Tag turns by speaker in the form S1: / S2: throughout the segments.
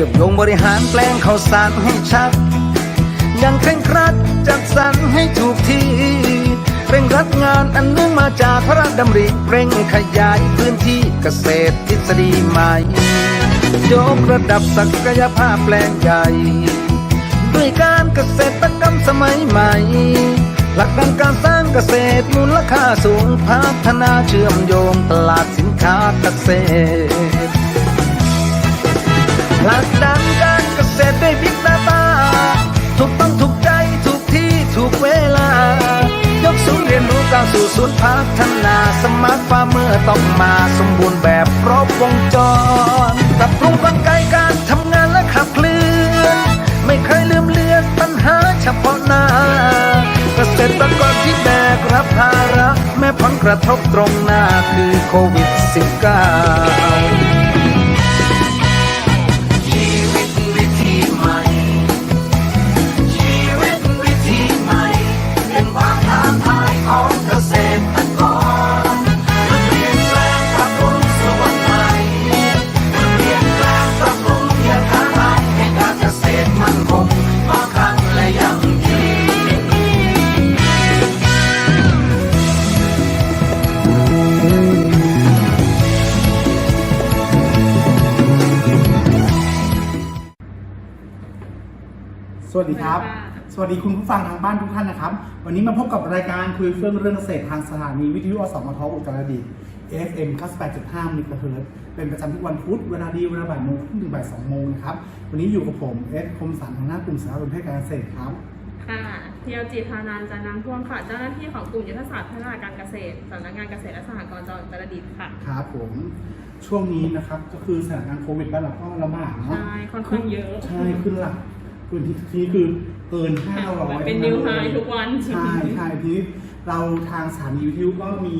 S1: เยื้องบริหารแปลงข้าวสารให้ชัดย่างเคร่งครัดจัดสรรให้ถูกที่เร่งรัดงานอันเนื่องมาจากพระราชดำริเร่งขยายพื้นที่เกษตรทฤษฎีใหม่ ยกระดับศักยภาพแปลงใหญ่ ด้วยการเกษตรกรรมสมัยใหม่ หลักการการสร้างเกษตรมูลค่าสูงพัฒนาเชื่อมโยงตลาดสินค้าเกษตร ผลักดันการเกษตรด้วยบิ๊ก a าตาถูกต้องถูกใจถูกที่ถูกเวลา ยกศูนย์เรียนรู้ก้าวสู่ศูนย์พัฒนาสมาร์ทฟาร์มเมอร์ต้องมาสมบูรณ์แบบครบวงจรปรับปรุงกลไกการทำงานและขับเคลื่อน ไม่เคยลืมเลือนปัญหาเฉพาะหน้าเกษตรกรที่แบกรับภาระ แม้ผลกระทบตรงหน้าคือโควิด -19
S2: ดีค่ะ
S3: สวัสดีคุณผู้ฟังทางบ้านทุกท่านนะครับ วันนี้มาพบกับรายการคุยเฟื่องเรื่องเกษตรทางสถานีวิทยุอสมทอุตรดิตถ์ FM 98.5มิกะเฮิรตซ์เป็นประจำทุกวันพุธเวลาดีเวลาบ่ายโมงถึงบ่ายสองโมงนะครับ วันนี้อยู่กับผมเอสคมสันหัวหน้ากลุ่มสารสนเทศการเกษตรครับ
S2: ค่ะเทียวจิตธานันท์จันนังพ่วงค่ะ เจ้าหน้าที่ของกลุ่มยุทธศาสตร์พัฒนาการเกษตรสำนักงานเกษตรและสหกรณ์จังหวัดอุตรดิตถ์ค่ะ
S3: ครับผมช่วงนี้นะครับก็คือสถานการณ์โควิดบ้านเราก็ลำบากเนาะ
S2: ใช่ค่อนข้างเยอะ
S3: ใช่ขึ้นหลัก ขึ้นที่ที่คือเกินห้าร้อย
S2: เป็นนิวไฮทุกวัน
S3: ใช่ใช่ทีนี้เราทางสถานีวิทยุก็มี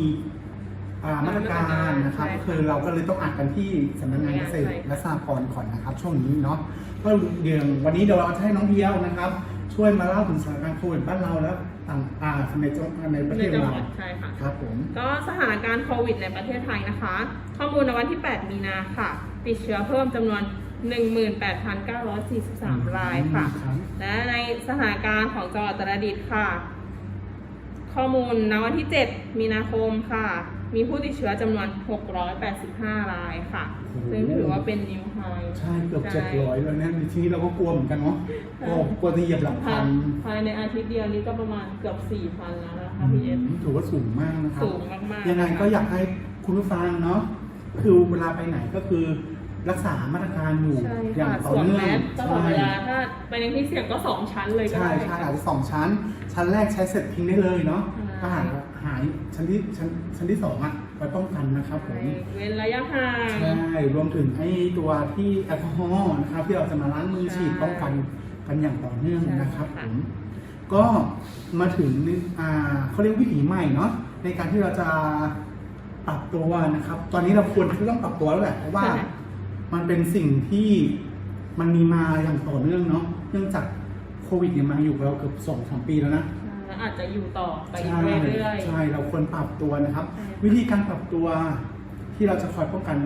S3: อ่ามาตรการนะครับ
S2: ใช่
S3: ก็
S2: ค่ะ
S3: คือเราก็เลยต้องอัดกันที่สำนักงานเกษตร
S2: ใช่ค่ะ
S3: และสหกรณ์ก่อนนะครับ ช่วงนี้เนาะก็เดี๋ยววันนี้เดี๋ยวเราจะให้น้องเพียวนะครับ ช่วยมาเล่าถึงสถานการณ์โควิดบ้านเราแล้วต่างอ่าในจังในประเท
S2: ใน
S3: ศ
S2: จังห
S3: เรา
S2: วัดใช่ค่ะ
S3: ครับผม
S2: ก็สถานการณ์โควิดในประเทศไทยนะคะ ข้อมูลในวันที่ 8 มีนาค่ะ ติดเชื้อเพิ่มจำนวน 18,943 รายค่ะ
S3: ครับ
S2: และในสถานการณ์ของจังหวัดอุตรดิตถ์ค่ะ ข้อมูลณวันที่ 7 มีนาคมค่ะ มีผู้ติดเชื้อจำนวน 685 รายค่ะ ซึ่งถือว่าเป็นนิวไฮ
S3: ใช่เกือบเจ็ดร้อยแล้วเนี่ยทีนี้เราก็กลัวเหมือนกันเนาะกลัวกลัวจะเหยียบหลังพัน
S2: ภายในอาทิตย์เดียวนี้ก็ประมาณเกือบ 4,000 แล้วนะคะพี่เอฟ
S3: ถือว่าสูงมากนะครับ
S2: สูงมากๆ
S3: ยังไงก็อยากให้คุณผู้ฟังเนาะคือเวลาไปไหนก็คือ รักษามาตรการอยู่
S2: ใช่
S3: อย่าง
S2: ค่ะ
S3: ต่
S2: ส
S3: อ
S2: วม
S3: เนื่
S2: แม
S3: อง
S2: สตลอดเวลาถ้าไปในที่เสี่ยงก็2ชั้นเลยก็
S3: ใช่
S2: ได้
S3: ใช่อาจจะสองชั้น ชั้นแรกใช้เสร็จทิ้งได้เลยเนาะ
S2: ใช่
S3: ถ้าหายหายชั้นที่ชั้นชั้นที่สองอะไว้ป้องกันนะครับผม
S2: เว้นระยะห่าง
S3: ใช่ รวมถึงไอ้ตัวที่แอลกอฮอล์นะครับที่เราจะมาล้างมือ
S2: ใช่
S3: ฉีดป้องกันกันอย่างต่อเนื่อง
S2: ใช่
S3: นะครับผ
S2: ค่ะ
S3: มก็มาถึงอ่าเขาเรียกวิถีใหม่เนาะในการที่เราจะปรับตัวนะครับ ตอนนี้เราควรที่ต้องปรับตัวแล้วแหละเพราะว่า
S2: ใช่
S3: มันเป็นสิ่งที่มันมีมาอย่างต่อเนื่องเนาะเนื่องจากโควิดเนี่ยมาอยู่กับเราเกือบสองสามปีแล้วนะ
S2: แล้วอาจจะอยู่ต่อไปอีก
S3: ใช่
S2: เรื่อย
S3: ใช่เราควรปรับตัวนะครับ
S2: ใช่
S3: วิธีการปรับตัวที่เราจะคอยป้องกัน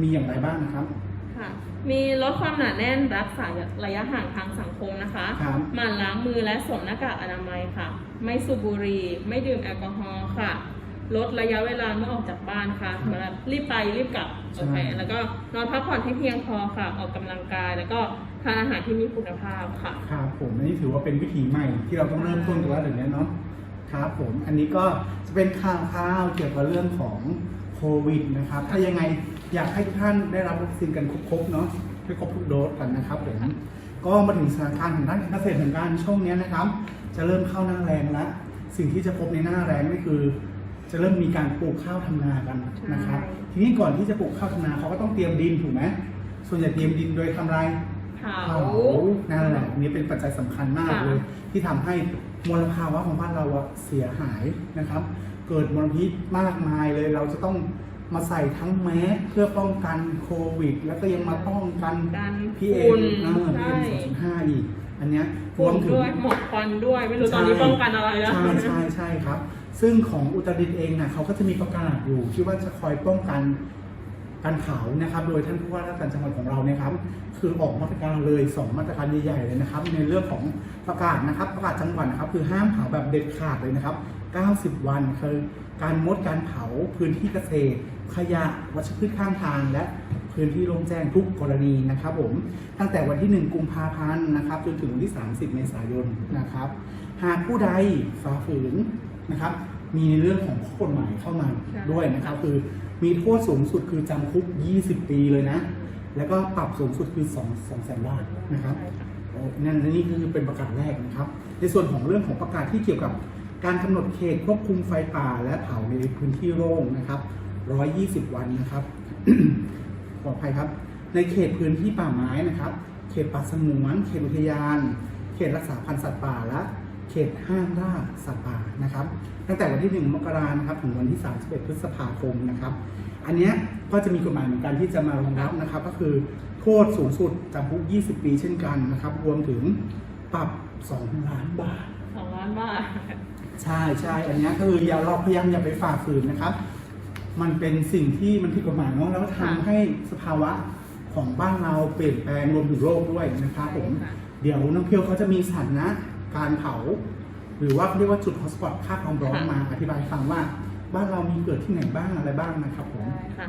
S3: มีอย่างไรบ้างนะครับ
S2: ๆค่ะมีลดความหนาแน่นรักษาระยะห่างทางสังคมนะคะ
S3: ครับ
S2: หมั่นล้างมือและสวมหน้ากากอนามัยค่ะ ไม่สูบบุหรี่ไม่ดื่มแอลกอฮอล์ค่ะ ลดระยะเวลาเมื่อออกจากบ้านค่ะเหมือนแบบรีบไปรีบกลับ
S3: ใช่
S2: โอเคแล้วก็นอนพักผ่อนให้เพียงพอค่ะออกกำลังกาย แล้วก็ทานอาหารที่มีคุณภาพค่ะ
S3: ครับผมอันนี้ถือว่าเป็นวิถีใหม่ที่เราต้องเริ่มต้นกันแล้วเดี๋ยวนี้เนาะครับผมอันนี้ก็จะเป็นข่าวข่าวเกี่ยวกับเรื่องของโควิดนะครับ ถ้ายังไงอยากให้ทุกท่านได้รับวัคซีนกันครบๆเนาะให้ครบทุกโดสกันนะครับผมก็มาถึงสถานการณ์ของด้านเกษตรทางการช่วงนี้นะครับ จะเริ่มเข้าหน้าแรงแล้วสิ่งที่จะพบในหน้าแรงนี่คือ จะเริ่มมีการปลูกข้าวทำนากันนะครับ
S2: ใช่
S3: ทีนี้ก่อนที่จะปลูกข้าวทำนาเขาก็ต้องเตรียมดินถูกไหมส่วนใหญ่เตรียมดินโดยทำอะไร
S2: เผา
S3: เผานั่นแหละอันนี้เป็นปัจจัยสำคัญมาก
S2: ค่ะ
S3: เลย ที่ทำให้มลภาวะของบ้านเราอะเสียหายนะครับ เกิดมลพิษมากมายเลยเราจะต้องมาใส่ทั้งแมสเพื่อป้องกันโควิด แล้วก็ยังมาป้องกัน
S2: กัน
S3: พีเอ็
S2: ฝุ่
S3: ม
S2: น
S3: พี
S2: ใช่
S3: เอ็มสองจุดห้าอีก อันเนี้ยร
S2: ฝุ่
S3: วนมถึง
S2: ด้วยหมอกควันด้วย ไม่รู้ตอนนี้
S3: ใช่
S2: ป้องกันอะไรแล้ว
S3: ใช่ใช่ใช่ครับ ซึ่งของอุตรดิตถ์เองนะเขาก็จะมีประกาศอยู่ที่ว่าจะคอยป้องกันการเผานะครับ โดยท่านผู้ว่าราชการจังหวัดของเราเนี่ยครับ คือออกมาตรการเลย 2 มาตรการใหญ่ๆเลยนะครับ ในเรื่องของประกาศนะครับ ประกาศจังหวัดนะครับ คือห้ามเผาแบบเด็ดขาดเลยนะครับ 90 วันคือการงดการเผาพื้นที่เกษตร ขยะวัชพืชข้างทางและพื้นที่โล่งแจ้งทุกกรณีนะครับผมตั้งแต่วันที่ 1 กุมภาพันธ์นะครับจนถึงวันที่ 30 เมษายนนะครับ หากผู้ใดฝ่าฝืน นะครับ มีในเรื่องของข้อกฎหมายเข้ามา
S2: ใช่
S3: ด้วยนะครับ คือมีโทษสูงสุดคือจำคุก 20 ปีเลยนะ แล้วก็ปรับสูงสุดคือ2 2แสนบาทนะครับ
S2: ใช่ค่ะ
S3: โอ้นั่นนี่คือเป็นประกาศแรกนะครับ ในส่วนของเรื่องของประกาศที่เกี่ยวกับการกำหนดเขตควบคุมไฟป่าและเผาในพื้นที่โล่งนะครับ 120 วันนะครับ ขออภัยครับ ในเขตพื้นที่ป่าไม้นะครับ เขตป่าสงวน เขตอุทยาน เขตรักษาพันธุ์สัตว์ป่าและ เขตห้ามล่าสัตว์ป่านะครับ ตั้งแต่วันที่ 1 มกรานะครับถึงวันที่ 31 พฤษภาคมนะครับ อันเนี้ยก็จะมีกฎหมายเหมือนกันที่จะมารองรับนะครับ ก็คือโทษสูงสุดจำคุก 20 ปีเช่นกันนะครับ รวมถึงปรับ 2 ล้านบาท
S2: สองล้านบาท
S3: ใช่ใช่อันเนี้ยก็คืออย่าเราพยายามอย่าไปฝ่าฝืนนะครับ มันเป็นสิ่งที่มันผิดกฎหมายเนาะแล้วก็ทำ
S2: ค่ะ
S3: ให้สภาวะของบ้านเราเปลี่ยนแปลงรวมถึงโลกด้วยนะครับผม
S2: ใช่ค่ะ
S3: เดี๋ยวน้องเพียวเขาจะมีสถานะ การเผา หรือว่าเขาเรียกว่าจุดฮอตสปอตค่าความร้อนมาอธิบายให้ฟังว่าบ้านเรามีเกิดที่ไหนบ้างอะไรบ้างนะครับผม
S2: ได้ค่ะ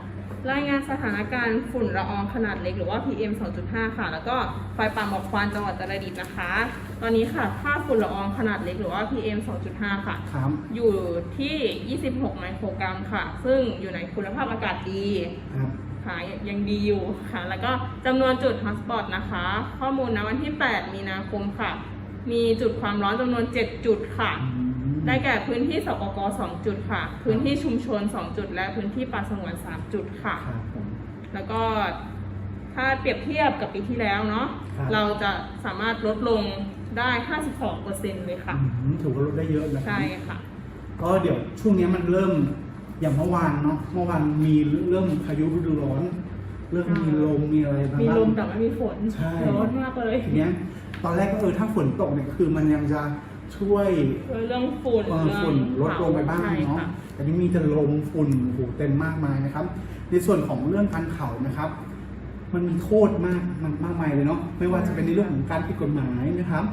S2: รายงานสถานการณ์ฝุ่นละอองขนาดเล็กหรือว่า PM 2.5 ค่ะ แล้วก็ไฟป่าหมอกควันจังหวัดตราดิตถ์นะคะ ตอนนี้ค่ะค่าฝุ่นละอองขนาดเล็กหรือว่า PM 2.5 ค่ะ
S3: ครับ
S2: อยู่ที่ 26 ไมโครกรัมค่ะ ซึ่งอยู่ในคุณภาพอากาศดี
S3: ครับ
S2: ค่ะยังดีอยู่ค่ะ แล้วก็จำนวนจุดฮอตสปอตนะคะ ข้อมูลณวันที่ 8 มีนาคมค่ะ มีจุดความร้อนจำนวน 7 จุดค่ะ
S3: อืม
S2: ได้แก่พื้นที่สปก2จุดค่ะ พื้นที่ชุมชน 2 จุด และพื้นที่ป่าสงวน 3 จุดค่ะ
S3: ครับผม
S2: แล้วก็ถ้าเปรียบเทียบกับปีที่แล้วเนาะ
S3: ครับ
S2: เราจะสามารถลดลงได้ 52%เลยค่ะ
S3: อืมถือว่าลดได้เยอะนะครั
S2: ใช่
S3: บ
S2: ค่ะ
S3: ก็เดี๋ยวช่วงนี้มันเริ่มอย่างเมื่อวานเนาะเมื่อวานมีเรื่องพายุฤดูร้อน เรื่องมีลมมีอะไรบ้าง
S2: มีลมแต่ไม่มีฝน
S3: ใช่
S2: ร้อนมากเลย
S3: ทีเนี้ย ตอนแรกก็เออถ้าฝนตกเนี่ยคือมันยังจะช่วย
S2: ช่วยเรื่องฝุ่น
S3: เออ
S2: เรื่อง
S3: ฝุ่นลดลงไปบ้าง
S2: ใช่
S3: เนาะ
S2: ค่ะ
S3: แต่นี้มีแต่ลมฝุ่นโอ้โหเต็มมากมายนะครับ ในส่วนของเรื่องการเผานะครับ มันมีโทษมากมันมากมายเลยเนาะไม่ว่าจะเป็นในเรื่องของการผิดกฎหมายนะครับ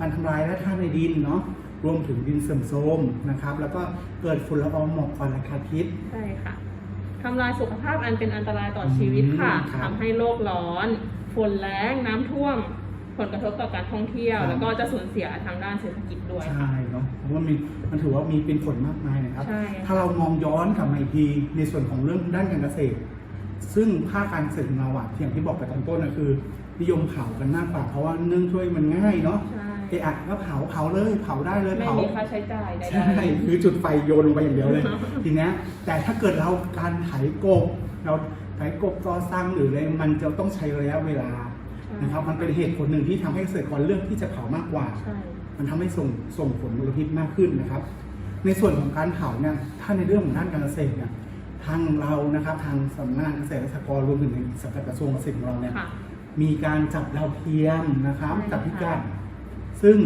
S3: การทำลายแร่ธาตุในดินเนาะรวมถึงดินเสื่อมโทรมนะครับ แล้วก็เกิดฝุ่นละอองหมอกควันและคาพิษ
S2: ใช่ค่ะทำลายสุขภาพอันเป็นอันตรายต่อชีวิตค่ะ
S3: อืมครับ
S2: ทำให้โลกร้อนฝนแรงน้ำท่วม ผลกระทบต่อการท่องเที่ยว
S3: ครับ
S2: แล้วก็จะสูญเสียทางด้านเศรษฐกิจด้วยค่ะ
S3: ใช่เนาะเพราะว่ามีมันถือว่ามีเป็นผลมากมายนะครับ
S2: ใช่
S3: ถ้าเรามองย้อนกลับมาอีกทีในส่วนของเรื่องด้านการเกษตร ซึ่งภาคการเกษตรของเราอะอย่างที่บอกไปตอนต้นนะคือ นิยมเผากันมากกว่าเพราะว่าเนื่องด้วยมันง่ายเนาะ
S2: ใช่
S3: เอะอะก็เผาเผาเลยเผาได้เลย
S2: ไม่
S3: เผา
S2: มีค่าใช้จ่ายใด
S3: ใช่คือจุดไฟโยนลงไปอย่างเดียวเลย ทีเนี้ยแต่ถ้าเกิดเราการไถกบ เราไถกบกอสร้างหรืออะไรมันจะต้องใช้ระยะเวลา นะครับมันเป็นเหตุผลหนึ่งที่ทำให้เกษตรกรเลือกที่จะเผามากกว่า
S2: ใช่
S3: มันทำให้ส่งส่งผลมลพิษมากขึ้นนะครับ ในส่วนของการเผาเนี่ยถ้าในเรื่องของด้านการเกษตรเนี่ยทางเรานะครับทางสำนักงานเกษตรและสหกรณ์รวมถึงในสังกัดกระทรวงเกษตรของเราเนี่ย
S2: ค่ะ
S3: มีการจับดาวเทียมนะครับ
S2: ใช่
S3: จับพิกัด
S2: ค่ะ
S3: ซึ่ง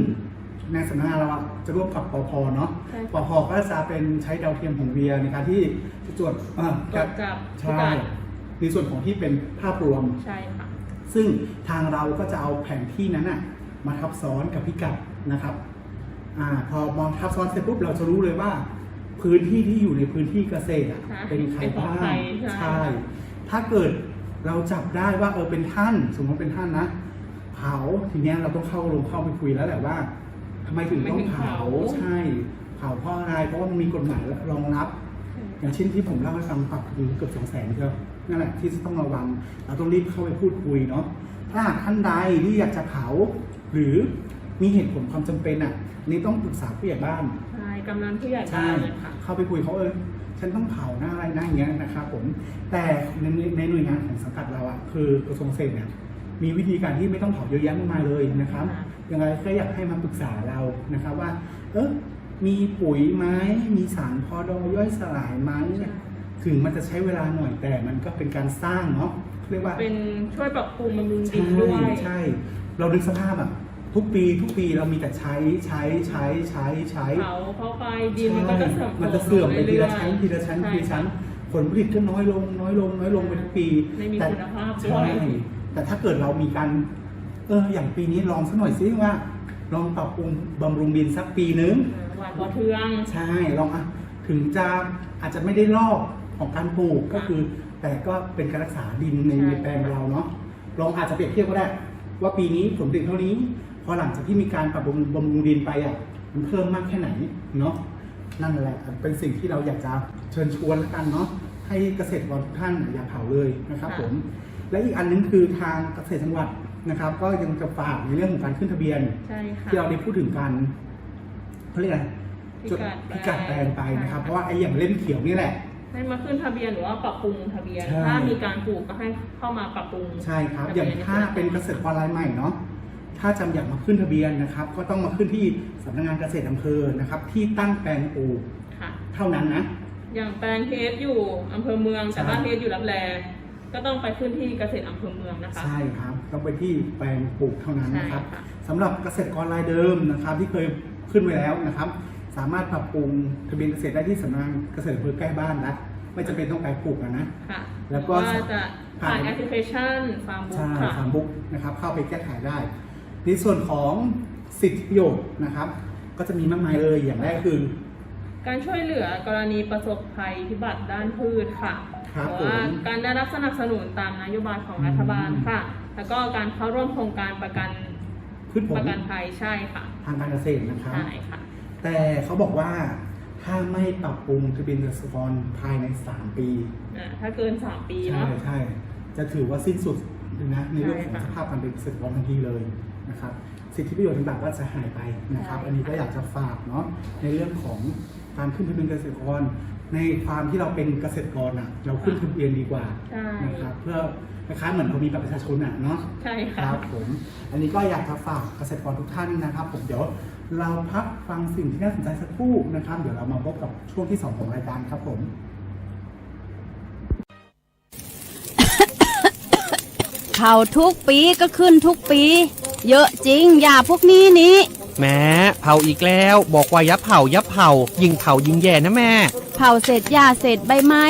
S3: ในสำนักงานเราอะจะร่วมกับปพเนาะ
S2: ใช่
S3: ปพก็จะเป็นใช้ดาวเทียมของเวียในการที่จะตรวจอ่า
S2: ตรวจจับพิ
S3: ใช่
S2: กัด
S3: ในส่วนของที่เป็นภาพรวม
S2: ใช่ค่ะ
S3: ซึ่งทางเราก็จะเอาแผนที่นั้นอะมาทับซ้อนกับพิกัดนะครับอ่าพอมองทับซ้อนเสร็จปุ๊บเราจะรู้เลยว่า พื้นที่ที่อยู่ในพื้นที่เกษตรอะ
S2: ใช่
S3: เป็นใคร
S2: เป็นของ
S3: บ้าง
S2: ใครใช่
S3: ใช่ ถ้าเกิดเราจับได้ว่าเออเป็นท่าน สมมติเป็นท่านนะ เผาทีเนี้ยเราต้องเข้าลงเข้าไปคุยแล้วแหละว่าทำไมถึงต้องเผาใช่เผาเพราะอะไรเพราะว่ามันมีกฎหมายรองรับ อย่างเช่นที่ผมเล่าให้ฟังปรับถึงเกือบสองแสนเชียว นั่นแหละที่จะต้องระวัง เราต้องรีบเข้าไปพูดคุยเนาะถ้าหากท่านใดที่อยากจะเผา หรือมีเหตุผลความจำเป็นอะอันนี่ต้องปรึกษาผู้ใหญ่บ้าน
S2: ใช่กำนันผู้ใหญ่บ้า
S3: ใช่
S2: นเลยค่ะ
S3: เข้าไปคุยเขาเออฉันต้องเผาหน้าอะไรหน้าอย่างเงี้ยนะครับผม แต่ในในหน่วยงานของสังกัดเราอะคือกระทรวงเกษตรเนี่ยมีวิธีการที่ไม่ต้องเผาเยอะแยะมากมายเลยนะครับ
S2: ค่ะ
S3: ยังไงก็อยากให้มาปรึกษาเรานะครับว่า เออมีปุ๋ยไหมมีสารพอดอย่อยสลายไหม ถึงมันจะใช้เวลาหน่อยแต่มันก็เป็นการสร้างเนาะเรียกว่า
S2: เป็นช่วยปรับปรุงบำรุงดิ
S3: ใช่
S2: นด้วย
S3: ใช่ เราดึกสภาพอะทุกปีทุกปีเรามีแต่ใช้ใช้ใช้ใช้ใช้
S2: เผาเข้าไปดินมันก็จะเสื่อม
S3: มันจะเสื่อมไปทีละ
S2: รื่ยๆ
S3: ชั้นทีละชั้น
S2: ใช่
S3: ทีละชั้น
S2: ค่ะ
S3: ผลผลิตก็น้อยลง น้อยลง น้อยลงไปทุกปี
S2: ไม่มี
S3: แต่
S2: คุณภาพด้
S3: ใช่
S2: วย
S3: แต่ถ้าเกิดเรามีการเอออย่างปีนี้ลองสักหน่อยซิว่า ลองปรับปรุงบำรุงดินสักปีนึง
S2: หวานปอเทือง
S3: ใช่ลองอะถึงจะอาจจะไม่ได้ลอก ของการปลูกก็คือ แต่ก็เป็นการรักษาดินใน
S2: ใช่
S3: ในแปลงเราเนาะลองอาจจะเปรียบเทียบก็ได้ ว่าปีนี้ผลผลิตเท่านี้ พอหลังจากที่มีการปรับบำรุงบำรุงดินไปอะมันเพิ่มมากแค่ไหนเนาะนั่นแหละเป็นสิ่งที่เราอยากจะเชิญชวนแล้วกันเนาะให้เกษตรกรทุกท่านอย่าเผาเลยนะครับผม และอีกอันนึงคือทางเกษตรจังหวัดนะครับ ก็ยังจะฝากในเรื่องของการขึ้นทะเบียน
S2: ใช่ค่ะ
S3: ที่เราได้พูดถึงกันเขาเรียกอะไร
S2: พิ
S3: จด
S2: กัด
S3: พิกัดแปลงไปนะครับ
S2: ใช่
S3: เพราะว่าไอ้อย่างเล่มเขียวนี่แหละ
S2: ให้มาขึ้นทะเบียนหรือว่าปรับปรุงทะเบียน
S3: ใช่
S2: ถ้ามีการปลูกก็ให้เข้ามาปรับปรุง
S3: ใช่ครับ
S2: ทะ
S3: อ
S2: เบี
S3: ย่าง
S2: น
S3: ถ้าเป็นเกษตรกรรายใหม่เนาะ ถ้าจำอยากมาขึ้นทะเบียนนะครับ ก็ต้องมาขึ้นที่สำนักงานเกษตรอำเภอนะครับ ที่ตั้งแปลงปลูก
S2: ค่ะ
S3: เท่านั้นนะ
S2: อย่างแปลงเทสอยู่อำเภอเมือง
S3: ใช่
S2: แต่บ้านเทสอยู่รับแลก็ต้องไปขึ้นที่เกษตรอำเภอเมืองนะคะ
S3: ใช่ครับ ต้องไปที่แปลงปลูกเท่านั้นนะครับ
S2: ใช่ค่ะ
S3: สำหรับเกษตรกรรายเดิมนะครับ ที่เคยขึ้นไว้แล้วนะครับ สามารถปรับปรุงทะเบียนเกษตรได้ที่สำนักงานเกษตรอำเภอใกล้บ้านนะไม่จำเป็นต้องไปปลูกอะนะ
S2: ค่ะ
S3: แล้วก็
S2: ว่าจะผ่าน
S3: ผ่าน
S2: แอปพลิเคชันฟาร์มบุ๊ก
S3: ใช่
S2: ค่ะ
S3: ฟาร์มบุ๊กนะครับเข้าไปแก้ไขได้ ในส่วนของสิทธิประโยชน์นะครับ ก็จะมีมากมายเลยอย่างแรกคือ
S2: การช่วยเหลือกรณีประสบภัยพิบัติด้านพืชค่ะ
S3: ครับ
S2: หรือว่า
S3: ผม
S2: การได้รับสนับสนุนตามนโยบายของรัฐบาลค่ะ แล้วก็การเข้าร่วมโครงการประกัน
S3: พืชผ
S2: ป
S3: ล
S2: ระกันภัยใช่ค่ะ
S3: ทางการเกษตรนะครับ
S2: ใช่ค่ะ
S3: แต่เขาบอกว่าถ้าไม่ปรับปรุงทะเบียนเกษตรกรภายใน 3 ปี
S2: อ่าถ้าเกิน3ปี
S3: ใช่
S2: เนาะ
S3: ใช่จะถือว่าสิ้นสุดเลยนะในเรื่องของ
S2: ใช่ค่ะ
S3: สภาพการเป็นเกษตรกรทันทีเลยนะครับ สิทธิประโยชน์ต่างๆก็จะหายไปนะครับ
S2: ใช่
S3: อันนี้ก็อยากจะฝากเนาะในเรื่องของการขึ้นทะเบียนเกษตรกร ในความที่เราเป็นเกษตรกรอะเราขึ้นทะเบียนดีกว่า
S2: ใช่
S3: นะครับ เพื่อคล้ายๆเหมือนเขามีบัตรประชาชนอะเนาะ
S2: ใช่
S3: ค
S2: ค่ะ
S3: รับผม อันนี้ก็อยากจะฝากเกษตรกรทุกท่านนะครับ ผมเดี๋ยว เราพักฟังสิ่งที่น่าสนใจสักครู่นะครับ เดี๋ยวเรามาพบกับช่วงที่สองของรายการครับผม
S4: เผาทุกปีก็ขึ้นทุกปี เยอะจริงอย่าพวกนี้นี้
S5: แม้เผาอีกแล้ว บอกว่ายับเผายับเผา ยิงเผายิงแย่นะแม่
S4: เผาเศษหญ้าเศษใบไม้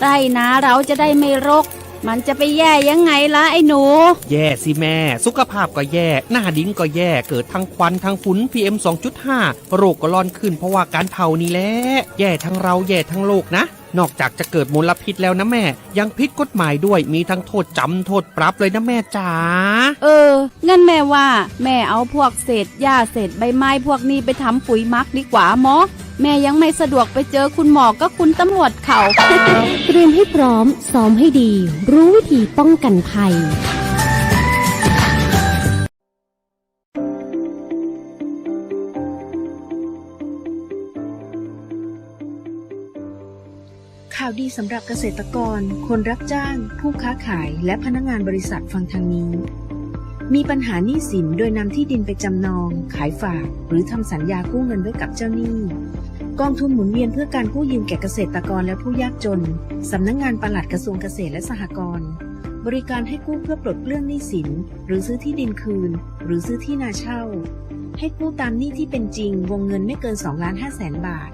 S4: ไรนะเราจะได้ไม่รก มันจะไปแย่ยังไงล่ะไอ้หนู
S5: แย่สิแม่ สุขภาพก็แย่ หน้าดินก็แย่เกิดทั้งควันทั้งฝุ่น PM 2.5 โรคก็ร้อนขึ้นเพราะว่าการเผานี่แหละ แย่ทั้งเราแย่ทั้งโลกนะ นอกจากจะเกิดมลพิษแล้วนะแม่ ยังผิดกฎหมายด้วยมีทั้งโทษจำโทษปรับเลยนะแม่จ๋า
S4: เอองั้นแม่ว่า แม่เอาพวกเศษหญ้าเศษใบไม้พวกนี้ไปทำปุ๋ยหมักดีกว่าหมอแม่ยังไม่สะดวกไปเจอคุณหมอก็คุณตำรวจเขา
S6: เตรียมให้พร้อมซ้อมให้ดี รู้วิธีป้องกันภัยา
S7: วดีสำหรับเกษตรกร คนรับจ้าง ผู้ค้าขาย และพนักงานบริษัทฟังทางนี้ มีปัญหาหนี้สินโดยนำที่ดินไปจำนอง ขายฝาก หรือทำสัญญากู้เงินไว้กับเจ้าหนี้ กองทุนหมุนเวียนเพื่อการกู้ยืมแก่เกษตรกรและผู้ยากจนสำนักงงานปลัดกระทรวงเกษตรและสหกรณ์บริการให้กู้เพื่อปลดเปลื้องหนี้สิน หรือซื้อที่ดินคืน หรือซื้อที่นาเช่า ให้กู้ตามหนี้ที่เป็นจริงวงเงินไม่เกิน2ล้าน5แสนบาท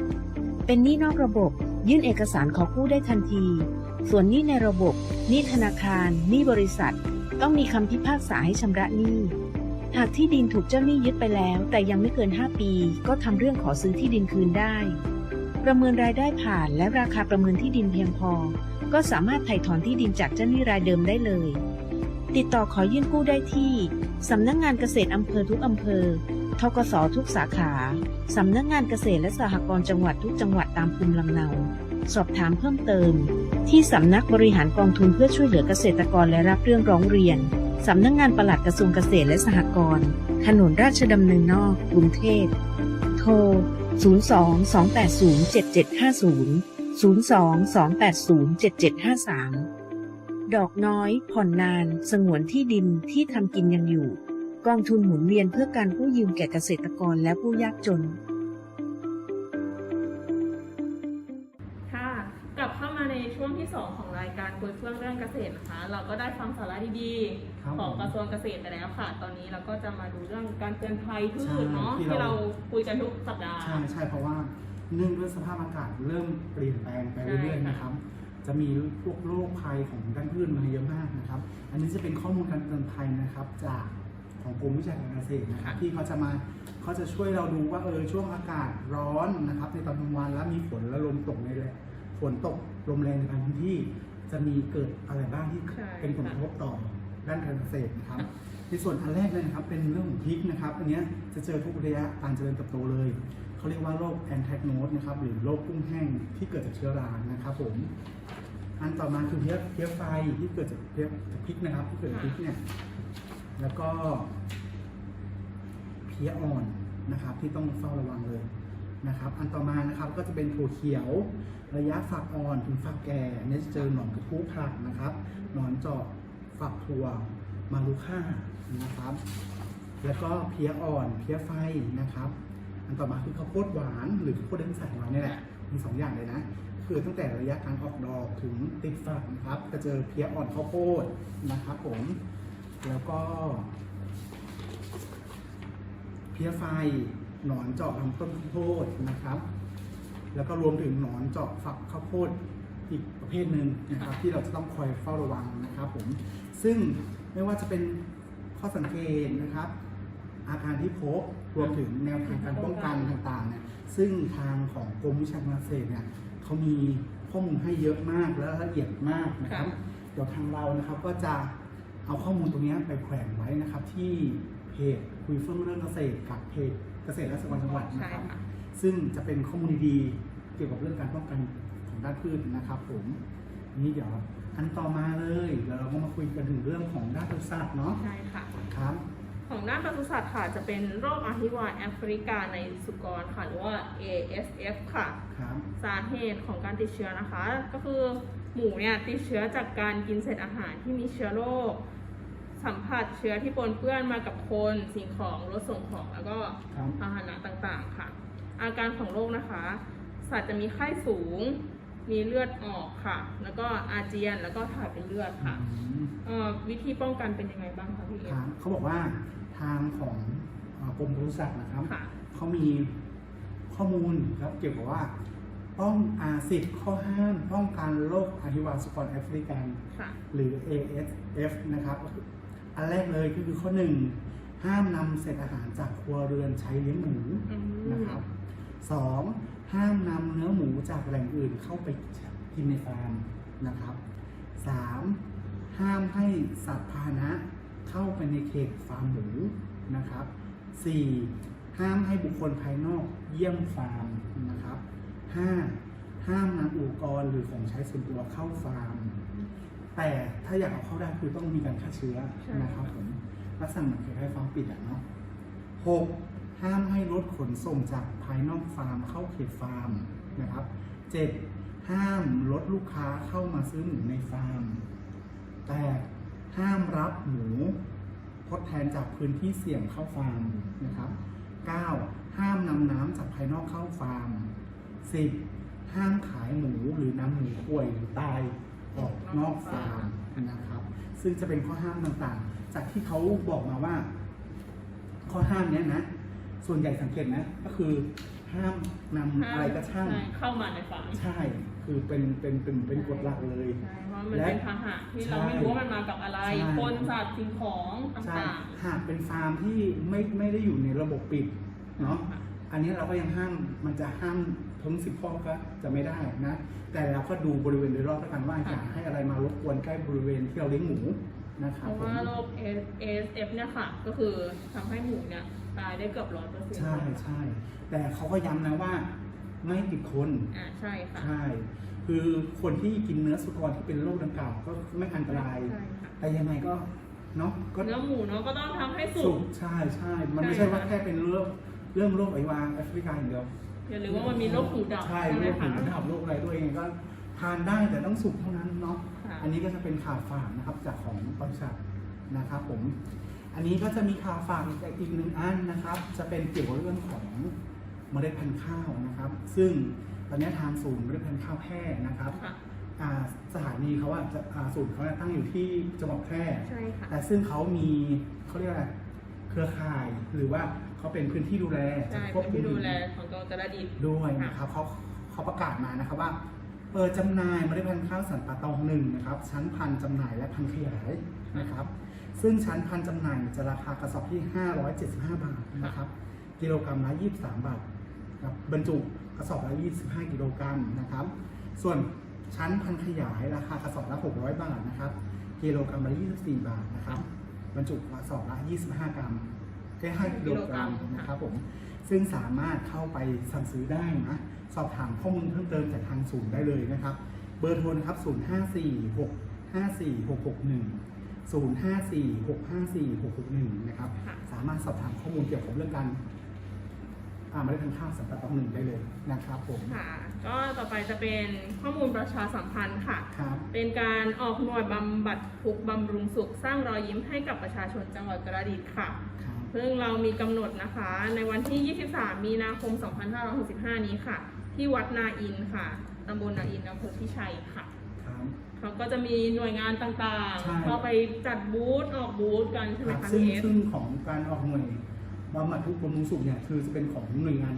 S7: เป็นหนี้นอกระบบ ยื่นเอกสารขอกู้ได้ทันที ส่วนหนี้ในระบบหนี้ธนาคารหนี้บริษัท ต้องมีคำพิพากษาให้ชำระหนี้ หากที่ดินถูกเจ้าหนี้ยึดไปแล้ว แต่ยังไม่เกิน 5 ปี ก็ทำเรื่องขอซื้อที่ดินคืนได้ ประเมินรายได้ผ่านและราคาประเมินที่ดินเพียงพอ ก็สามารถไถ่ถอนที่ดินจากเจ้าหนี้รายเดิมได้เลย ติดต่อขอยื่นกู้ได้ที่สำนักงงานเกษตรอำเภอทุกอำเภอ ทกสทุกสาขา สำนักงานเกษตรและสหกรณ์จังหวัดทุกจังหวัดตามภูมิลำเนา สอบถามเพิ่มเติม ที่สำนักบริหารกองทุนเพื่อช่วยเหลือเกษตรกรและรับเรื่องร้องเรียน สำนักงานปลัดกระทรวงเกษตรและสหกรณ์ ถนนราชดำเนินนอกกรุงเทพ โทร 02-280-7750 02-280-7753 ดอกน้อย ผ่อนนาน สงวนที่ดินที่ทำกินยังอยู่ กองทุนหมุนเวียนเพื่อการกู้ยืมแก่เกษตรกรและผู้ยากจน
S2: ค่ะ กลับเข้ามาในช่วงที่ 2 ของรายการคุยเฟื่องเรื่องเกษตรนะคะ เราก็ได้ฟังสาระดี
S3: ครับ
S2: ๆของ
S3: ผม
S2: กระทรวงเกษตรไปแล้วค่ะ ตอนนี้เราก็จะมาดูเรื่องการเตือนภัยพืชเนาะ
S3: ใช่ที่
S2: ที่
S3: เรา
S2: เราคุยกันทุกสัปดาห์
S3: ใช่ใช่เพราะว่าเนื่องด้วยสภาพอากาศเริ่มเปลี่ยนแปลงไปเรื่อยๆ
S2: ใช่ค่ะ
S3: นะครับจะมีพวกโรคภัยของด้านพืชมาเยอะมากนะครับ อันนี้จะเป็นข้อมูลการเตือนภัยนะครับ จาก ของกรมวิชาการเกษตรนะครับที่เขาจะมาเขาจะช่วยเราดูว่าเออช่วงอากาศร้อนนะครับ ในตอนกลางวันแล้วมีฝนและลมตกในแหละฝนตกลมแรงในบางพื้นที่ จะมีเกิดอะไรบ้างที่
S2: ใช่
S3: เป็นผลกระทบต่อด้านการเกษตรนะครับ ในส่วนอันแรกเลยนะครับเป็นเรื่องของพริกนะครับอันเนี้ยจะเจอทุกระยะการเจริญเติบโตเลยเขาเรียกว่าโรคแอนแทกโนสนะครับหรือโรคกุ้งแห้งที่เกิดจากเชื้อรานะครับผมอันต่อมาคือเพี้ยเพี้ยไฟที่เกิดจากเพี้ยจากพริกนะครับที่เกิดจากพริกเนี่ย แล้วก็เพี้ยอ่อนนะครับ ที่ต้องเฝ้าระวังเลยนะครับ อันต่อมานะครับก็จะเป็นถั่วเขียว ระยะฝักอ่อนถึงฝักแก่เนี่ยจะเจอหนอนกระทู้ผักนะครับหนอนเจาะฝักถั่วมาลูค่านะครับ แล้วก็เพี้ยอ่อนเพี้ยไฟนะครับ อันต่อมาคือข้าวโพดหวานหรือข้าวโพดเด้งใส่ของเราเนี่แหละมีสองอย่างเลยนะคือตั้งแต่ระยะการออกดอกถึงติดฝักนะครับก็เจอเพี้ยอ่อนข้าวโพดนะครับผม แล้วก็ เพี้ยไฟหนอนเจาะลำต้นข้าวโพดนะครับ แล้วก็รวมถึงหนอนเจาะฝักข้าวโพดอีกประเภทหนึ่งนะครับ ที่เราจะต้องคอยเฝ้าระวังนะครับผมซึ่งไม่ว่าจะเป็นข้อสังเกตนะครับ อาการที่พบรวมถึงแนวทางการป้องกันต่างๆเนี่ยซึ่งทางของกรมวิชาการเกษตรเนี่ยเขามีข้อมูลให้เยอะมากและละเอียดมากนะครับ
S2: ค่ะ
S3: เดี๋ยวทางเรานะครับก็จะ เอาข้อมูลตรงนี้ไปแขวนไว้นะครับที่เพจคุยเฟื่องเรื่องเกษตรกับเพจเกษตรและสกรจังหวัดนะ
S2: ใช่
S3: ครับ
S2: ค่ะ
S3: ซึ่งจะเป็นข้อมูลดีๆเกี่ยวกับเรื่องการป้องกันของด้านพืชนะครับ ผมนี่เดี๋ยวอันต่อมาเลยเดี๋ยวเราก็มาคุยกันถึงเรื่องของด้านปศุสัตว์เนาะ
S2: ใช่ค่ะ
S3: ครับ
S2: ของด้านปศุสัตว์ค่ะจะเป็นโรคอหิวาแอฟริกาในสุกรค่ะหรือว่า ASF ค่ะ
S3: ครับ
S2: สาเหตุของการติดเชื้อนะคะ ก็คือ หมูเนี่ยติดเชื้อจากการกินเศษอาหารที่มีเชื้อโรคสัมผัสเชื้อที่ปนเปื้อนมากับคนสิ่งของรถส่งของแล้วก็
S3: ครับ
S2: พาหนะต่างๆค่ะ อาการของโรคนะคะ สัตว์จะมีไข้สูง มีเลือดออกค่ะ แล้วก็อาเจียนแล้วก็ถ่ายเป็นเลือดค่ะ
S3: อืม
S2: เอ่อวิธีป้องกันเป็นยังไงบ้างคะพี่เอ
S3: ครับเขาบอกว่าทางของเอ่อกรมปศุสัตว์นะครับ
S2: ค่ะ
S3: เขามีข้อมูลครับเกี่ยวกับว่า ป้องอาสิบข้อห้ามป้องกันโรคอหิวาสกรแอฟริกัน
S2: ค่ะ
S3: หรือ ASF นะครับ อันแรกเลยก็คือข้อหนึ่งห้ามนำเศษอาหารจากครัวเรือนใช้เลี้ยงหมู
S2: อืม
S3: นะครับสองห้ามนำเนื้อหมูจากแหล่งอื่นเข้าไปกินในฟาร์มนะครับสามห้ามให้สัตว์พาหนะเข้าไปในเขตฟาร์มหมูนะครับสี่ห้ามให้บุคคลภายนอกเยี่ยมฟาร์มนะครับ ห้าห้ามนำอุปกรณ์หรือของใช้ส่วนตัวเข้าฟาร์ม แต่ถ้าอยากเอาเข้าได้คือต้องมีการฆ่าเชื้อ
S2: ใช่
S3: นะครับผมลักษณะเหมือนคล้ายๆฟาร์มปิดอะเนาะหกห้ามให้รถขนส่งจากภายนอกฟาร์มเข้าเขตฟาร์มนะครับเจ็ดห้ามรถลูกค้าเข้ามาซื้อหมูในฟาร์มแปดห้ามรับหมูทดแทนจากพื้นที่เสี่ยงเข้าฟาร์มนะครับเก้าห้ามนำน้ำจากภายนอกเข้าฟาร์ม สิบห้ามขายหมูหรือนำหมูป่วยหรือตายออกนอกฟาร์มนะครับ ซึ่งจะเป็นข้อห้ามต่างๆ จากที่เขาบอกมาว่า ข้อห้ามเนี้ยนะ ส่วนใหญ่สังเกตนะ ก็คือห้ามนำอะไรก็ช่าง
S2: ใเข้ามาในฟาร์ม
S3: ใช่ คือเป็นเป็นเป็นเป็นกฎหลักเลย
S2: ใช่เพราะมัน
S3: และ
S2: เป็นพาหะที่เราไม่รู้ว่ามันมากับอะไร
S3: ใช่
S2: คนสัตว์สิ่งของ
S3: ใช่
S2: ต่าง
S3: หากเป็นฟาร์มที่ไม่ไม่ได้อยู่ในระบบปิดเนาะ
S2: ค่ะ
S3: อันนี้เราก็ยังห้ามมันจะห้าม ทั้งสิบข้อก็จะไม่ได้นะ แต่เราก็ดูบริเวณโดยรอบแล้วกันว่าอย่าให้อะไรมารบกวนใกล้บริเวณที่เราเลี้ยงหมูนะ
S2: ๆ
S3: ค
S2: เพ
S3: รับ
S2: ราะ
S3: ผม
S2: ว่าโรค ASF เนี่ยค่ะ ก็คือทำให้หมูเนี่ยตายได้เกือบร้อยเปอร์เซ็นต์
S3: ใช่ใช่แต่เขาก็ย้ำนะว่าไม่ติดคน
S2: อ่าใช่ค่ะ
S3: ใช่คือคนที่กินเนื้อสุกรที่เป็นโรคดังกล่าวก็ไม่อันตราย
S2: ใช่ค่ะ
S3: แต่ยังไงก็เนาะก็
S2: เนื้อหมูเนาะก็ต้องทำให้สุ
S3: สุ
S2: ก
S3: กใช่ใช่ มันไม่
S2: ใช่
S3: ใช่ว่า
S2: ค่ะ
S3: แค่เป็นเรื่องเรื่องโรคไอวาแอฟริกาอย่างเดียว
S2: อย่าลืมว่ามันมีโรคหูดับ
S3: ใช่
S2: ใช่ไหม
S3: โรคหู
S2: คะ
S3: ดับโรคอะไรด้วยเองก็ทานได้แต่ต้องสุกเท่านั้นเนาะ
S2: ค่ะ
S3: อันนี้ก็จะเป็นข่าวฝากนะครับจากของบริษัทนะครับผม อันนี้ก็จะมีข่าวฝากอีกอีกหนึ่งอันนะครับ จะเป็นเกี่ยวกับเรื่องของเมล็ดพันธุ์ข้าวนะครับ ซึ่งตอนนี้ทางศูนย์เมล็ดพันธุ์ข้าวแพร่นะครับ
S2: ค่ะ
S3: อ่าสถานีเขาอะจะอ่าศูนย์เขาเนี่ยตั้งอยู่ที่จังหวัดแพร่
S2: ใช่ค่ะ
S3: แต่ซึ่งเขามีเขาเรียกอะไรเครือข่ายหรือว่าเขาเป็นพื้นที่ดูแล
S2: ใช่
S3: คว
S2: เป็
S3: บ
S2: น
S3: คุ
S2: ที่
S3: ม
S2: ดูแลของ จรดิตถ์
S3: ด้วยนะครับเขาเขาประกาศมานะครับว่าเปิดจำหน่ายเมล็ดพันธุ์ข้าวสันป่าตองหนึ่งนะครับชั้นพันธุ์จำหน่ายและพันธุ์ขยายนะครับ ซึ่งชั้นพันธุ์จำหน่ายจะราคากระสอบที่ 575 บาทนะครับกิโลกรัมละ23 บาทกับบรรจุกระสอบละ 25 กิโลกรัมนะครับ ส่วนชั้นพันธุ์ขยายราคากระสอบละ 600 บาทนะครับกิโลกรัมละ24 บาทนะครับบรรจุกระสอบละ 25 กรัมแค่5กิโลกรัมนะครับผม ซึ่งสามารถเข้าไปสั่งซื้อได้นะสอบถามข้อมูลเพิ่มเติมจากทางศูนย์ได้เลยนะครับ เบอร์โทรนะครับ 0546546661 0546546661 นะครับ
S2: ค่ะ
S3: สามารถสอบถามข้อมูลเกี่ยวกับเรื่องการอ่าเมล็ดพันธุ์ข้าวสันปะตองหนึ่งได้เลยนะครับผม
S2: ค่ะ ก็ต่อไปจะเป็นข้อมูลประชาสัมพันธ์ค่ะ
S3: ครับ
S2: เป็นการออกหน่วยบำบัดทุกข์บำรุงสุขสร้างรอยยิ้มให้กับประชาชนจังหวัดกระดิ่งค่ะ
S3: ครับ
S2: ซึ่งเรามีกำหนดนะคะ ในวันที่ 23 มีนาคม 2565 นี้ค่ะ ที่วัดนาอินค่ะตำบลนาอินอำเภอพิชัยค่ะ
S3: ครับ
S2: เขาก็จะมีหน่วยงานต่าง
S3: ใช่
S2: ๆ เข้าไปจัดบูธออกบูธกันใช่ไหม
S3: ครับ
S2: คะ
S3: ซึ่ง
S2: พี่เอส
S3: ซึ่งของการออกหน่วยบำบัดทุกข์บำรุงสุขเนี่ยคือจะเป็นของหน่วยงาน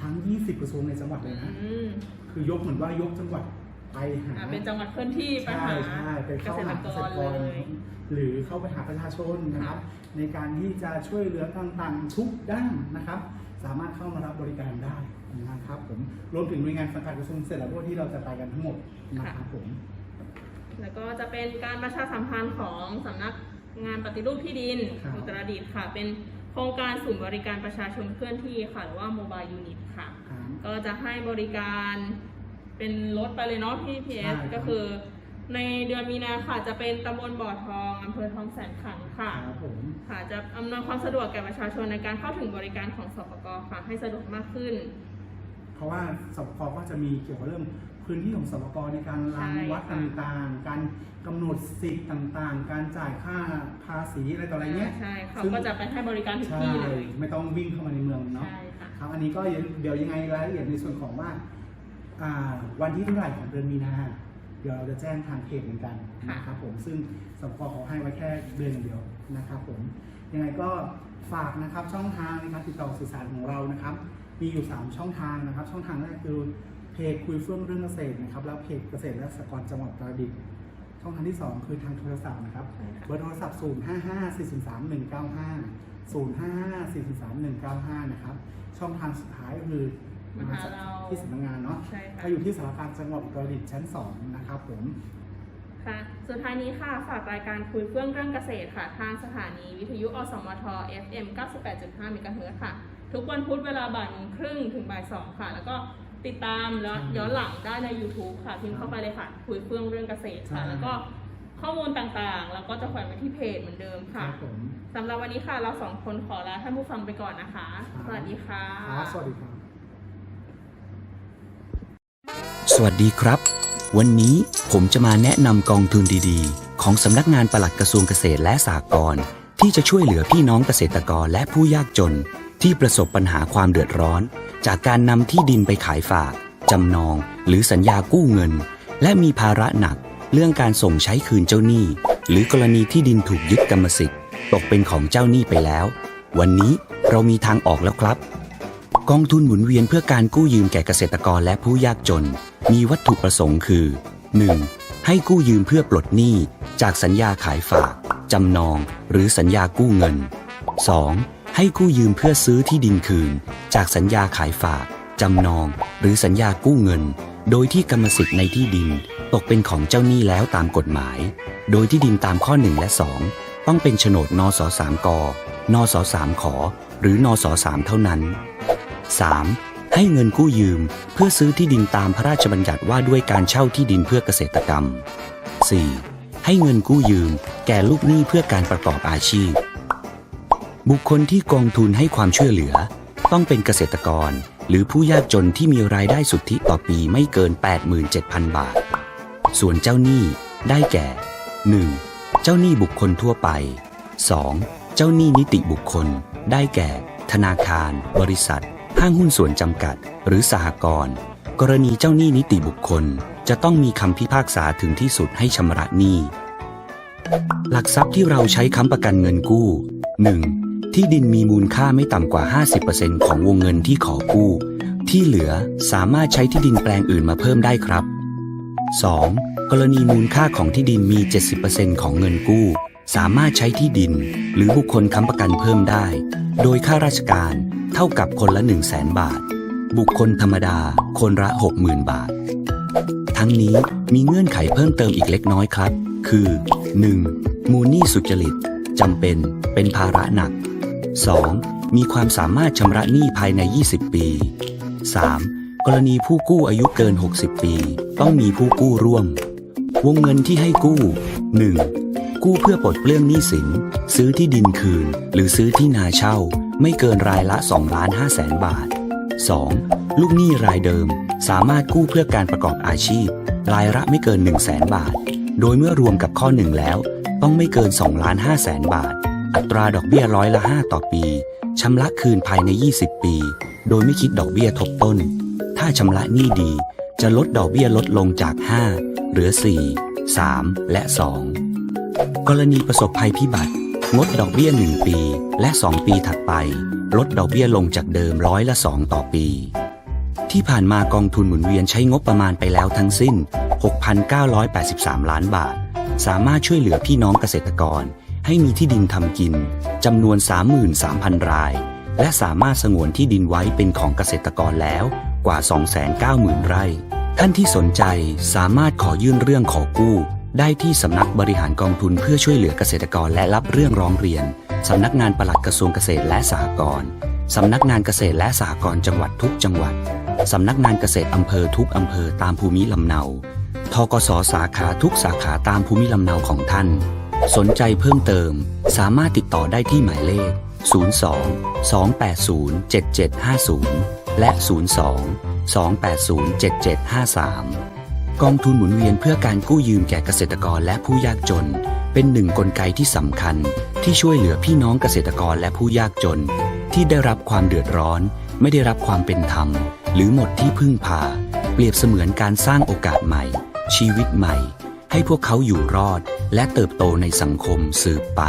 S3: ทั้ง 20 กระทรวงในจังหวัดเลยนะ
S2: อืม
S3: คือยกเหมือนว่ายกจังหวัดไปหา
S2: อ่าเป็นจังหวัดเคลื่อนที่ไป
S3: ใช่
S2: หา
S3: ใช่ไป
S2: เก
S3: เข้า
S2: ษต
S3: หารเก
S2: ก
S3: ษตร
S2: ร
S3: ก
S2: เล
S3: ร
S2: ย
S3: หรือเข้าไปหาประชาชนนะครับ ในการที่จะช่วยเหลือต่างๆทุกด้านนะครับ สามารถเข้ามารับบริการได้นะครับผมรวมถึงหน่วยงานสังกัดกระทรวงเกษตรและด้วยที่เราจะไปกันทั้งหมดนะครับผม
S2: แล้วก็จะเป็นการประชาสัมพันธ์ของสำนักงานปฏิรูปที่ดิน
S3: ครับ
S2: อุตรดิตถ์ค่ะ เป็นโครงการศูนย์บริการประชาชนเคลื่อนที่ค่ะหรือว่าโมบายยูนิตค่ะ
S3: ครับ
S2: ก็จะให้บริการเป็นรถไปเลยเนาะพี่พีเอส
S3: ใช่ครับ
S2: ก็คือ ในเดือนมีนาค่ะจะเป็นตำบลบ่อทองอำเภอทองแสนขันธ์ค่ะ
S3: ครับผม
S2: ค่ะจะอำนวยความสะดวกแก่ประชาชนในการเข้าถึงบริการของสปกค่ะ ให้สะดวกมากขึ้น
S3: เพราะว่าสปกก็จะมีเกี่ยวกับเรื่องพื้นที่ของสปกในการรัง
S2: ใช่
S3: วัด
S2: ค่ะ
S3: ต่างๆ การกำหนดสิทธิ์ต่างๆ การจ่ายค่าภาษีอะไรต่ออะไรเนี้ย
S2: ใช่เขา
S3: ซึ่ง
S2: ก็จะไปให้บริการถึง
S3: ใช่
S2: ที่เลย
S3: ไม่ต้องวิ่งเข้ามาในเมืองเนาะ
S2: ใช่ค่ะ
S3: ครับอันนี้ก็เดี๋ยวยังไงรายละเอียดในส่วนของว่าอ่า วันที่เท่าไหร่ของเดือนมีนา เดี๋ยวเราจะแจ้งทางเพจเหมือนกัน
S2: ค่ะ
S3: นะครับผมซึ่งสปกเขาให้ไว้แค่เดือนเดียวนะครับผมยังไงก็ฝากนะครับช่องทางในการติดต่อสื่อสารของเรานะครับ มีอยู่ 3 ช่องทางนะครับ ช่องทางแรกคือเพจคุยเฟื่องเรื่องเกษตรนะครับแล้วเพจเกษตรและสหกรณ์จังหวัดตราดิตถ์ช่องทางที่ 2 คือทางโทรศัพท์นะครับ
S2: ใช่ค่ะ
S3: เบอร์โทรศัพท์ 0 5 5 4 0 3 1 9 5 0 5 5 4 0 3 1 9 5 นะครับช่องทางสุดท้ายก็คือ
S2: มาหาเรา
S3: ที่สำนักงานเนาะ
S2: ใช่ค่ะ
S3: ก็อยู่ที่สารกลารจังหวัดอุตรดิตถ์ชั้น2นะครับผม
S2: ค่ะสุดท้ายนี้ค่ะ ฝากรายการคุยเฟื่องเรื่องเกษตรค่ะ ทางสถานีวิทยุอสมท FM 98.5เมกะเฮิรตซ์ค่ะ ทุกวันพุธเวลาบ่ายโมงครึ่งถึงบ่ายสองค่ะ แล้วก็ติดตามแล้วย้อนหลังได้ใน YouTube ค่ะพิมพ์เข้าไปเลยค่ะ คุยเฟื่องเรื่องเกษตรค่ะ
S3: ใช่
S2: แล้วก็ข้อมูลต่างๆเราก็จะแขวนไว้ที่เพจเหมือนเดิม
S3: ค
S2: ค่ะ
S3: รับผม
S2: สำหรับวันนี้ค่ะเราสองคนขอลาท่านผู้ฟังไปก่อนนะคะ
S3: ครับ
S2: สวัสดีค่ะ
S3: ครับสวัสดีครับ
S8: สวัสดีครับ วันนี้ผมจะมาแนะนำกองทุนดีๆ ของสำนักงานปลัดกระทรวงเกษตรและสหกรณ์ที่จะช่วยเหลือพี่น้องเกษตรกรและผู้ยากจน ที่ประสบปัญหาความเดือดร้อน จากการนำที่ดินไปขายฝากจำนอง หรือสัญญากู้เงิน และมีภาระหนัก เรื่องการส่งใช้คืนเจ้าหนี้ หรือกรณีที่ดินถูกยึดกรรมสิทธิ์ตกเป็นของเจ้าหนี้ไปแล้ว วันนี้เรามีทางออกแล้วครับ กองทุนหมุนเวียนเพื่อการกู้ยืมแก่เกษตรกรและผู้ยากจน มีวัตถุประสงค์คือ 1. ให้กู้ยืมเพื่อปลดหนี้จากสัญญาขายฝาก จำนอง หรือสัญญากู้เงิน 2. ให้กู้ยืมเพื่อซื้อที่ดินคืน จากสัญญาขายฝาก จำนอง หรือสัญญากู้เงิน โดยที่กรรมสิทธิ์ในที่ดิน ตกเป็นของเจ้าหนี้แล้วตามกฎหมาย โดยที่ดินตามข้อ 1 และ 2 ต้องเป็นโฉนดนส3กนส3ขอ หรือนส3เท่านั้น 3. ให้เงินกู้ยืมเพื่อซื้อที่ดินตามพระราชบัญญัติว่าด้วยการเช่าที่ดินเพื่อเกษตรกรรม 4. ให้เงินกู้ยืม แก่ลูกหนี้เพื่อการประกอบอาชีพ บุคคลที่กองทุนให้ความช่วยเหลือ ต้องเป็นเกษตรกร หรือผู้ยากจนที่มีรายได้สุทธิต่อปีไม่เกิน 87,000 บาท ส่วนเจ้าหนี้ได้แก่ 1. เจ้าหนี้บุคคลทั่วไป 2. เจ้าหนี้นิติบุคคล ได้แก่ ธนาคาร บริษัท ห้างหุ้นส่วนจำกัด หรือสหกรณ์กรณีเจ้าหนี้นิติบุคคล จะต้องมีคำพิพากษาถึงที่สุดให้ชำระหนี้ หลักทรัพย์ที่เราใช้ค้ำประกันเงินกู้ 1. ที่ดินมีมูลค่าไม่ต่ำกว่า 50%ของวงเงินที่ขอกู้ ที่เหลือสามารถใช้ที่ดินแปลงอื่นมาเพิ่มได้ครับ 2. กรณีมูลค่าของที่ดินมี 70%ของเงินกู้ สามารถใช้ที่ดิน หรือบุคคลค้ำประกันเพิ่มได้ โดยค่าราชการ เท่ากับคนละ 1 0 0 0 0แบาท บุคคลธรรมดาคนละ 60,000 บาท ทั้งนี้มีเงื่อนไขเพิ่มเติมอีกเล็กน้อยครับ คือ 1. มูลหนี้สุจริตจำเป็น เป็นภาระหนัก 2. มีความสามารถชำระหนี้ภายใน 20 ปี 3. กรณีผู้กู้อายุเกิน 60 ปี ต้องมีผู้กู้ร่วม วงเงินที่ให้กู้ 1. กู้เพื่อปลดเปลื้องหนี้สิน ซื้อที่ดินคืน หรือซื้อที่นาเช่า ไม่เกินรายละ2ล้าน5แสนบาท 2. ลูกหนี้รายเดิม สามารถกู้เพื่อการประกอบอาชีพ รายละไม่เกิน 1 0 0 0 0แสนบาท โดยเมื่อรวมกับข้อ 1 แล้ว ต้องไม่เกิน2ล้าน5แสนบาท อัตราดอกเบี้ยร้อยละ 5 ต่อปีชำระคืนภายใน 20 ปี โดยไม่คิดดอกเบี้ยทบต้น ถ้าชำระหนี้ดี จะลดดอกเบี้ยลดลงจาก 5 เหลือ 4 3 และ 2 กรณีประสบภัยพิบัติ งดดอกเบี้ย 1 ปี และ 2 ปีถัดไป ลดดอกเบี้ยลงจากเดิมร้อยละ 2 ต่อปี ที่ผ่านมากองทุนหมุนเวียนใช้งบประมาณไปแล้วทั้งสิ้น 6,983 ล้านบาท สามารถช่วยเหลือพี่น้องเกษตรกร ให้มีที่ดินทำกินจำนวน 33,000 ราย และสามารถสงวนที่ดินไว้เป็นของเกษตรกรแล้วกว่า 290,000 ไร่ ท่านที่สนใจสามารถขอยื่นเรื่องขอกู้ ได้ที่สำนักบริหารกองทุนเพื่อช่วยเหลือเกษตรกรและรับเรื่องร้องเรียน สำนักงานปลัดกระทรวงเกษตรและสหกรณ์ สำนักงานเกษตรและสหกรณ์จังหวัดทุกจังหวัด สำนักงานเกษตรอำเภอทุกอำเภอตามภูมิลำเนา ทกสสาขาทุกสาขาตามภูมิลำเนาของท่าน สนใจเพิ่มเติม สามารถติดต่อได้ที่หมายเลข 02 280 7750 และ 02 280 7753 กองทุนหมุนเวียนเพื่อการกู้ยืมแก่เกษตรกรและผู้ยากจน เป็นหนึ่งกลไกที่สำคัญ ที่ช่วยเหลือพี่น้องเกษตรกรและผู้ยากจน ที่ได้รับความเดือดร้อน ไม่ได้รับความเป็นธรรม หรือหมดที่พึ่งพา เปรียบเสมือนการสร้างโอกาสใหม่ ชีวิตใหม่ ให้พวกเขาอยู่รอด และเติบโตในสังคมสืบไป